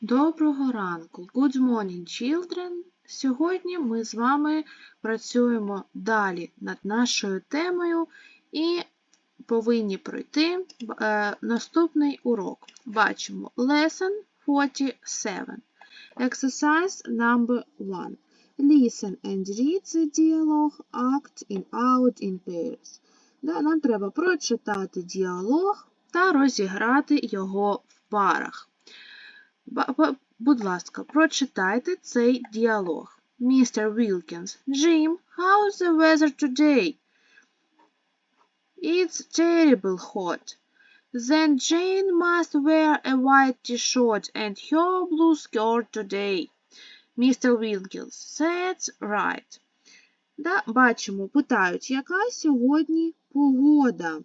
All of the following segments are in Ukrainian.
Доброго ранку. Good morning, children. Сьогодні ми з вами працюємо далі над нашою темою і повинні пройти е, наступний урок. Бачимо Lesson 47. Exercise number 1. Listen and read the dialogue act in out in pairs. Да, нам треба прочитати діалог та розіграти його в парах. Будь ласка, прочитайте цей діалог. Містер Вілкінс. Jim, how's the weather today? It's terrible hot. Then Jane must wear a white t-shirt and her blue skirt today. Mr. Wilkins. That's right. Да, бачимо, питають, яка сьогодні погода?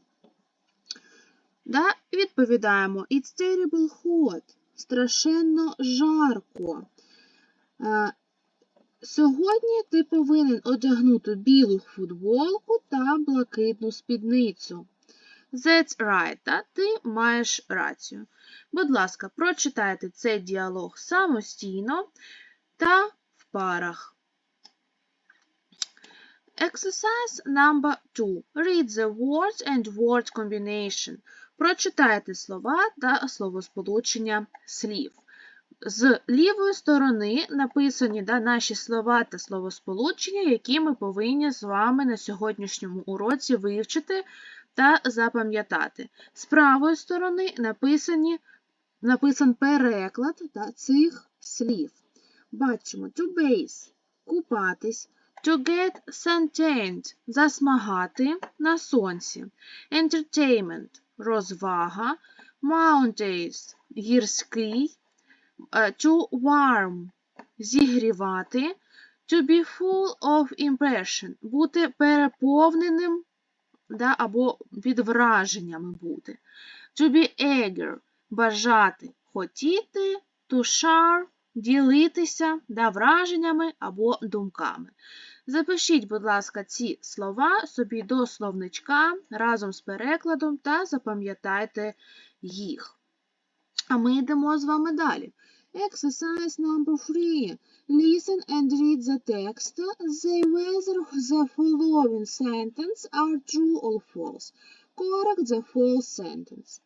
Да, відповідаємо, it's terrible hot. Страшенно жарко. Е, Сьогодні ти повинен одягнути білу футболку та блакитну спідницю. That's right, та ти маєш рацію. Будь ласка, прочитайте цей діалог самостійно та в парах. Exercise number 2. Read the words and word combination. Прочитайте слова та словосполучення слів. З лівої сторони написані да, наші слова та словосполучення, які ми повинні з вами на сьогоднішньому уроці вивчити та запам'ятати. З правої сторони написані, написан переклад да, цих слів. Бачимо to bathe – купатись, to get suntanned – засмагати на сонці, entertainment – розвага, mountains – гірський, е, to warm – зігрівати, to be full of impression – бути переповненим да, або під враженнями бути. To be eager – бажати, хотіти, to share – ділитися да, враженнями або думками. Запишіть, будь ласка, ці слова собі до словничка разом з перекладом та запам'ятайте їх. А ми йдемо з вами далі. Exercise number 3. Listen and read the text. The whether the following sentence are true or false. Correct the false sentence.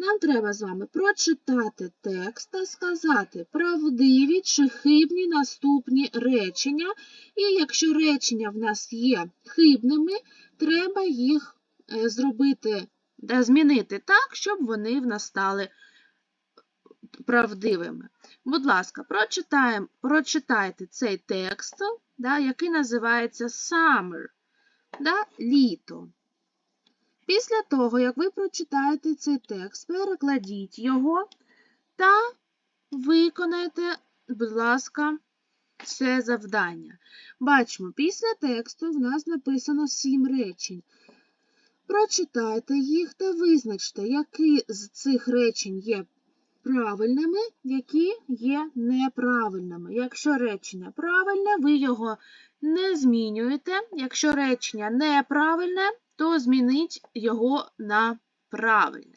Нам треба з вами прочитати текст та сказати правдиві чи хибні наступні речення. І якщо речення в нас є хибними, треба їх е, зробити, да, змінити так, щоб вони в нас стали правдивими. Будь ласка, прочитаємо, прочитайте цей текст, да, який називається Summer, да, літо. Після того, як ви прочитаєте цей текст, перекладіть його та виконайте, будь ласка, це завдання. Бачимо, після тексту в нас написано сім речень. Прочитайте їх та визначте, які з цих речень є правильними, які є неправильними. Якщо речення правильне, ви його не змінюєте. Якщо речення неправильне, то змініть його на правильне.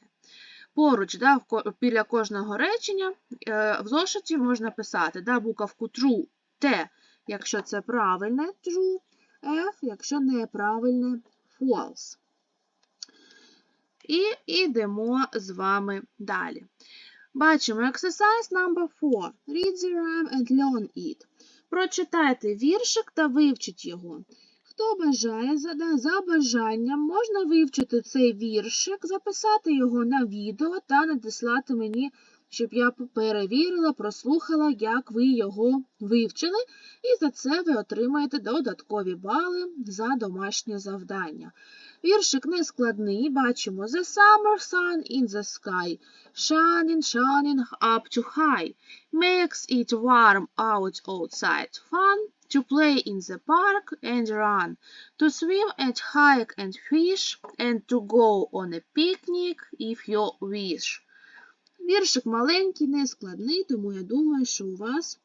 Поруч, да, біля кожного речення е, в зошиті можна писати да, буковку true, T, якщо це правильне true, F, якщо неправильне false. І йдемо з вами далі. Бачимо exercise number 4. Read the rhyme and learn it. Прочитайте віршик та вивчіть його. Хто бажає, за, бажанням можна вивчити цей віршик, записати його на відео та надіслати мені, щоб я перевірила, прослухала, як ви його вивчили, і за це ви отримаєте додаткові бали за домашнє завдання. Віршик не складний, бачимо The summer sun in the sky, shining, shining up to high, makes it warm out outside, fun to play in the park and run, to swim and hike and fish, and to go on a picnic if you wish. Віршик маленький, не складний, тому я думаю, що у вас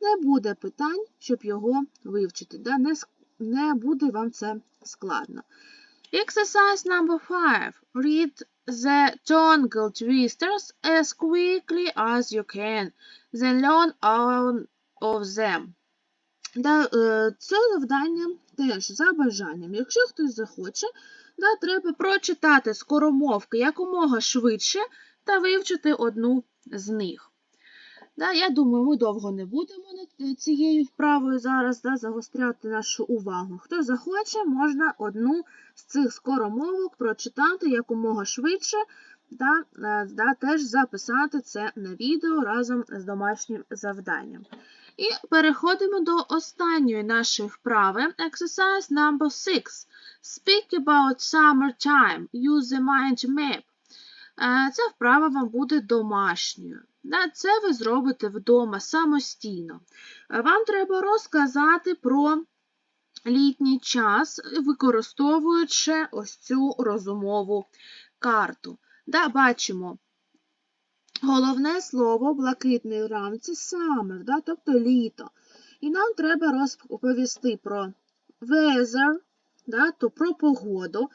не буде питань, щоб його вивчити. Да? Не, не буде вам це складно. Exercise number five. Read the tongue twisters as quickly as you can. Then learn all of them. Да, е, це завдання теж за бажанням. Якщо хтось захоче, да, треба прочитати скоромовки якомога швидше та вивчити одну з них. Да, я думаю, ми довго не будемо е, цією вправою зараз да, загостряти нашу увагу. Хто захоче, можна одну з цих скоромовок прочитати якомога швидше та е, да, теж записати це на відео разом з домашнім завданням. І переходимо до останньої нашої вправи. Exercise number 6. Speak about summertime. Use the mind map. Е, Ця вправа вам буде домашньою. Це ви зробите вдома самостійно. Е, Вам треба розказати про літній час, використовуючи ось цю розумову карту. Да, бачимо головне слово в блакитній рамці summer, да, тобто літо. І нам треба розповісти про weather, да, то про погоду,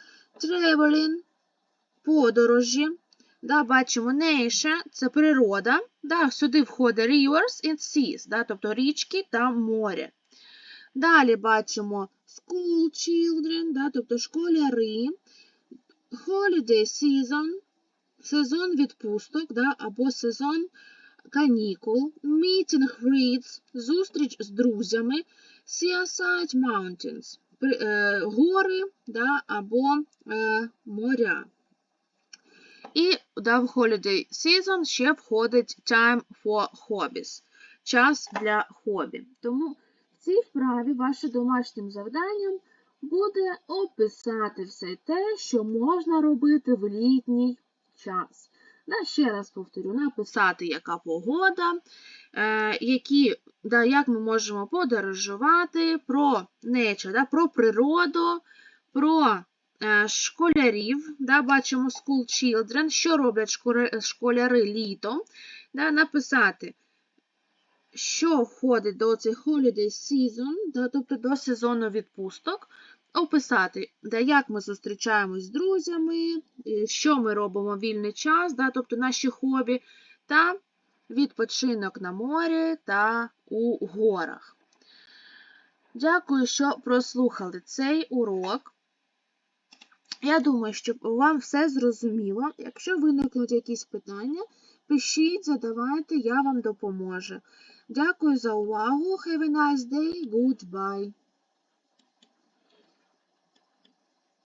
traveling, подорожі. Да, бачимо nation – це природа. Да, сюди входить rivers and seas, да, тобто річки та море. Далі бачимо school children, да, тобто школяри, holiday season, сезон відпусток да, або сезон канікул, meeting friends, зустріч з друзями, seaside mountains, е, гори да, або е, моря. І да, в holiday season ще входить time for hobbies, час для хобі. Тому в цій вправі ваше домашнім завданням буде описати все те, що можна робити в літній час. Да, ще раз повторю, написати, яка погода, е, які, да, як ми можемо подорожувати, про nature, да, про природу, про е, школярів, да, бачимо school children, що роблять школя- школяри літом, да, написати, що входить до цих holiday season, да, тобто до сезону відпусток, описати, да, як ми зустрічаємось з друзями, що ми робимо в вільний час, да, тобто наші хобі, та відпочинок на морі та у горах. Дякую, що прослухали цей урок. Я думаю, що вам все зрозуміло. Якщо виникнуть якісь питання, пишіть, задавайте, я вам допоможу. Дякую за увагу. Have a nice day. Goodbye.